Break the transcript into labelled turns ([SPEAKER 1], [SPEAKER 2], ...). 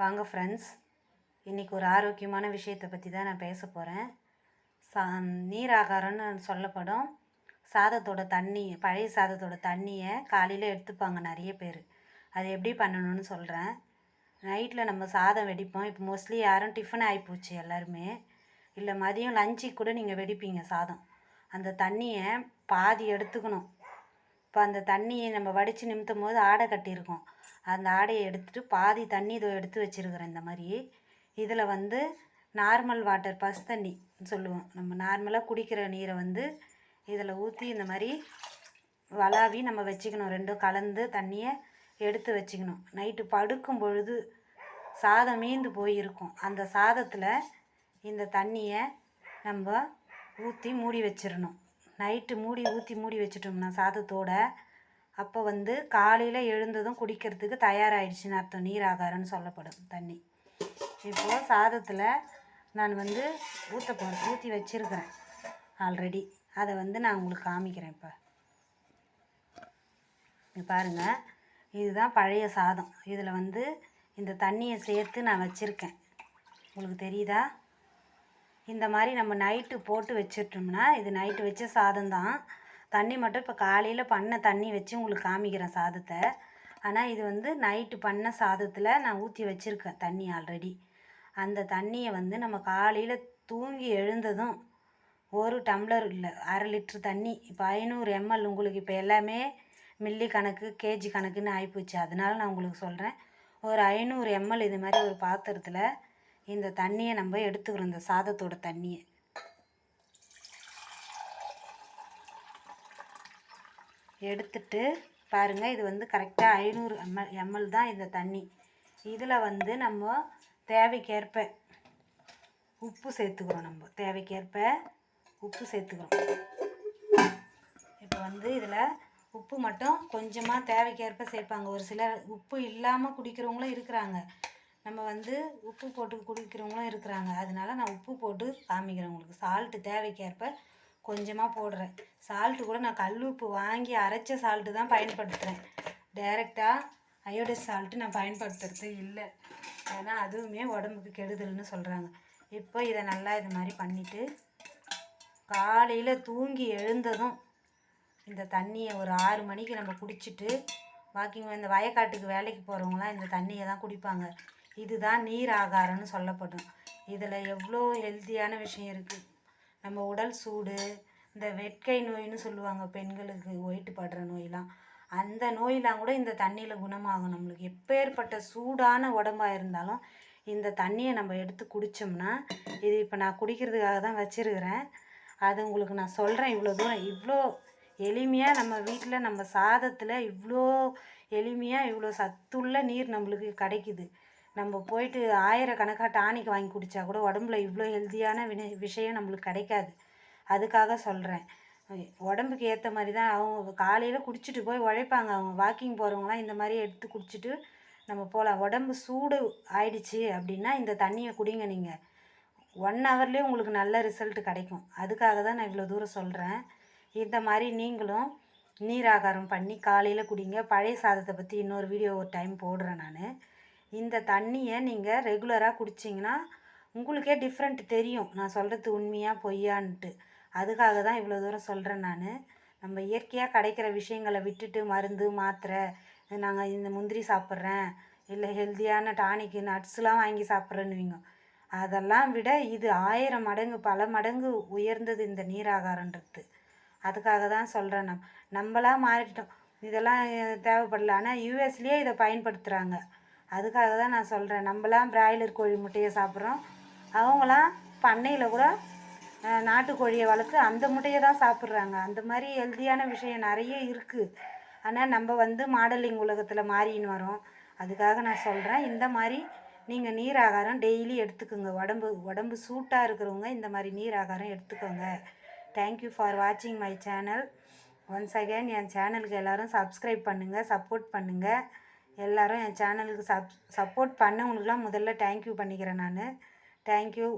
[SPEAKER 1] வாங்க ஃப்ரெண்ட்ஸ் இன்றைக்கி ஒரு ஆரோக்கியமான விஷயத்தை பற்றி தான் நான் பேச போகிறேன் சா நீர் ஆகாரம்னு சொல்லப்படும். சாதத்தோட தண்ணி பழைய சாதத்தோட தண்ணியை காலையில் எடுத்துப்பாங்க நிறைய பேர். அது எப்படி பண்ணணும்னு சொல்கிறேன் நைட்டில் நம்ம சாதம் வெடிப்போம். இப்போ மோஸ்ட்லி யாரும் டிஃபன் ஆகிப்போச்சு எல்லாருமே. இல்லை மதியம் லஞ்சுக்கு கூட நீங்கள் வெடிப்பீங்க சாதம். அந்த தண்ணியை பாதி எடுத்துக்கணும். இப்போ அந்த தண்ணியை நம்ம வடித்து நிமித்தும் போது ஆடை கட்டியிருக்கோம். அந்த ஆடையை எடுத்துட்டு பாதி தண்ணி இதோ எடுத்து வச்சுருக்குறேன் இந்த மாதிரி. இதில் வந்து நார்மல் வாட்டர் பசு தண்ணி சொல்லுவோம். நம்ம நார்மலாக குடிக்கிற நீரை வந்து இதில் ஊற்றி இந்த மாதிரி வளாவி நம்ம வச்சுக்கணும். ரெண்டும் கலந்து தண்ணியை எடுத்து வச்சுக்கணும். நைட்டு படுக்கும் பொழுது சாதம் மீந்து போயிருக்கும். அந்த சாதத்தில் இந்த தண்ணியை நம்ம ஊற்றி மூடி வச்சிடணும் நைட்டு மூடி ஊற்றி மூடி வச்சுட்டோம்னா சாதத்தோட அப்போ வந்து காலையில் எழுந்ததும் குடிக்கிறதுக்கு தயாராகிடுச்சின்னு அர்த்தம். நீர் ஆகாரம்னு சொல்லப்படும் தண்ணி. இப்போது சாதத்தில் நான் வந்து ஊற்ற போகிறேன் ஊற்றி வச்சுருக்கிறேன் ஆல்ரெடி அதை வந்து நான் உங்களுக்கு காமிக்கிறேன் இப்போ. இங்க பாருங்கள் இதுதான் பழைய சாதம். இதில் வந்து இந்த தண்ணியை சேர்த்து நான் வச்சுருக்கேன். உங்களுக்கு தெரியுதா? இந்த மாதிரி நம்ம நைட்டு போட்டு வச்சிட்டோம்னா இது நைட்டு வச்ச சாதம் தான். தண்ணி மட்டும் இப்போ காலையில் பண்ண தண்ணி வச்சு உங்களுக்கு காமிக்கிறேன் சாதத்தை. ஆனால் இது வந்து நைட்டு பண்ண சாதத்தில் நான் ஊற்றி வச்சுருக்கேன் தண்ணி ஆல்ரெடி அந்த தண்ணியை வந்து நம்ம காலையில் தூங்கி எழுந்ததும் ஒரு டம்ளர் இல்லை அரை லிட்ரு தண்ணி இப்போ ஐநூறு எம்எல் உங்களுக்கு இப்போ எல்லாமே மில்லி கணக்கு கேஜி கணக்குன்னு ஆகிப்போச்சு அதனால நான் உங்களுக்கு சொல்கிறேன் ஒரு ஐநூறு எம்எல் இது மாதிரி ஒரு பாத்திரத்தில் இந்த தண்ணியை நம்ம எடுத்துக்கிறோம் இந்த சாதத்தோட தண்ணியை. எடுத்துட்டு பாருங்கள் இது வந்து கரெக்டாக ஐநூறு எம்எல் எம்எல் தான் இந்த தண்ணி. இதில் வந்து நம்ம தேவைக்கேற்ப உப்பு சேர்த்துக்கிறோம் நம்ம. தேவைக்கேற்ப உப்பு சேர்த்துக்கிறோம். இப்போ வந்து இதில் உப்பு மட்டும் கொஞ்சமாக தேவைக்கேற்ப சேர்ப்பாங்க. ஒரு சிலர் உப்பு இல்லாமல் குடிக்கிறவங்களும் இருக்கிறாங்க. நம்ம வந்து உப்பு போட்டு குடிக்கிறவங்களும் இருக்கிறாங்க. அதனால நான் உப்பு போட்டு காமிக்கிறேன் உங்களுக்கு. சால்ட்டு தேவைக்கேற்ப கொஞ்சமாக போடுறேன். சால்ட்டு கூட நான் கல் உப்பு வாங்கி அரைச்ச சால்ட்டு தான் பயன்படுத்துகிறேன் டைரெக்டாக அயோடைஸ் சால்ட்டு நான் பயன்படுத்துறது இல்லை. ஏன்னா அதுவுமே உடம்புக்கு கெடுதல்னு சொல்கிறாங்க இப்போ இதை நல்லா இது மாதிரி பண்ணிவிட்டு காலையில் தூங்கி எழுந்ததும் இந்த தண்ணியை ஒரு ஆறு மணிக்கு நம்ம குடிச்சிட்டு வாக்கிங் இந்த வயக்காட்டுக்கு வேலைக்கு போகிறவங்களாம் இந்த தண்ணியை தான் குடிப்பாங்க. இதுதான் நீர் ஆகாரம்னு சொல்லப்படும். இதில் எவ்வளோ ஹெல்த்தியான விஷயம் இருக்குது நம்ம உடல் சூடு இந்த வெட்கை நோயின்னு சொல்லுவாங்க பெண்களுக்கு ஒயிட்டு படுற நோயெலாம் அந்த நோயெலாம் கூட இந்த தண்ணியில் குணமாகும் நம்மளுக்கு. எப்பேற்பட்ட சூடான உடம்பாக இருந்தாலும் இந்த தண்ணியை நம்ம எடுத்து குடித்தோம்னா இது இப்போ நான் குடிக்கிறதுக்காக தான் வச்சுருக்கிறேன். அது உங்களுக்கு நான் சொல்கிறேன் இவ்வளோ தூரம். இவ்வளோ எளிமையாக நம்ம வீட்டில் நம்ம சாதத்தில் இவ்வளோ எளிமையாக இவ்வளோ சத்துள்ள நீர் நம்மளுக்கு கிடைக்குது. நம்ம போயிட்டு ஆயிரக்கணக்காக டானிக் வாங்கி குடித்தா கூட உடம்புல இவ்வளோ ஹெல்த்தியான வினை விஷயம் நம்மளுக்கு கிடைக்காது. அதுக்காக சொல்கிறேன் உடம்புக்கு ஏற்ற மாதிரி தான் அவங்க காலையில் குடிச்சிட்டு போய் உழைப்பாங்க. அவங்க வாக்கிங் போகிறவங்களாம் இந்த மாதிரி எடுத்து குடிச்சிட்டு நம்ம போகலாம். உடம்பு சூடு ஆயிடுச்சு அப்படின்னா இந்த தண்ணியை குடிங்க நீங்கள் ஒன் ஹவர்லேயே உங்களுக்கு நல்ல ரிசல்ட் கிடைக்கும். அதுக்காக தான் நான் இவ்வளோ தூரம் சொல்கிறேன் இந்த மாதிரி நீங்களும் நீராகாரம் பண்ணி காலையில் குடிங்க. பழைய சாதத்தை பற்றி இன்னொரு வீடியோ ஒரு டைம் போடுறேன் நான். இந்த தண்ணியை நீங்கள் ரெகுலராக குடிச்சிங்கன்னா உங்களுக்கே டிஃப்ரெண்ட் தெரியும். நான் சொல்கிறது உண்மையாக பொய்யான்ட்டு. அதுக்காக தான் இவ்வளோ தூரம் சொல்கிறேன் நான். நம்ம இயற்கையாக கிடைக்கிற விஷயங்களை விட்டுட்டு மருந்து மாத்திரை நாங்கள் இந்த முந்திரி சாப்பிட்றேன் இல்லை ஹெல்த்தியான டானிக்கு நட்ஸ்லாம் வாங்கி சாப்பிட்றேன்னுவீங்க. அதெல்லாம் விட இது ஆயிரம் மடங்கு பல மடங்கு உயர்ந்தது இந்த நீராகாரன்றது அதுக்காக தான் சொல்கிறேன் நம் நம்மளாக மாறிட்டோம். இதெல்லாம் தேவைப்படல. ஆனால் யூஎஸ்லேயே இதை பயன்படுத்துகிறாங்க அதுக்காக தான் நான் சொல்கிறேன் நம்மளாம் பிராய்லர் கோழி முட்டையை சாப்பிட்றோம். அவங்களாம் பண்ணையில் கூட நாட்டுக்கோழியை வளர்த்து அந்த முட்டையை தான் சாப்பிட்றாங்க. அந்த மாதிரி ஹெல்த்தியான விஷயம் நிறைய இருக்குது ஆனால் நம்ம வந்து மாடலிங் உலகத்தில் மாறின்னு வரோம். அதுக்காக நான் சொல்கிறேன் இந்த மாதிரி நீங்கள் நீர் ஆகாரம் டெய்லி எடுத்துக்கோங்க. உடம்பு உடம்பு சூட்டாக இருக்கிறவங்க இந்த மாதிரி நீர் ஆகாரம் எடுத்துக்கோங்க. தேங்க்யூ ஃபார் வாட்சிங் மை சேனல் ஒன்ஸ் அகேன் என் சேனலுக்கு எல்லோரும் சப்ஸ்கிரைப் பண்ணுங்கள் சப்போர்ட் பண்ணுங்கள் எல்லோரும் என் சேனலுக்கு சப் சப்போர்ட் பண்ணவங்களுக்குலாம் முதல்ல தேங்க்யூ பண்ணிக்கிறேன் நான். தேங்க்யூ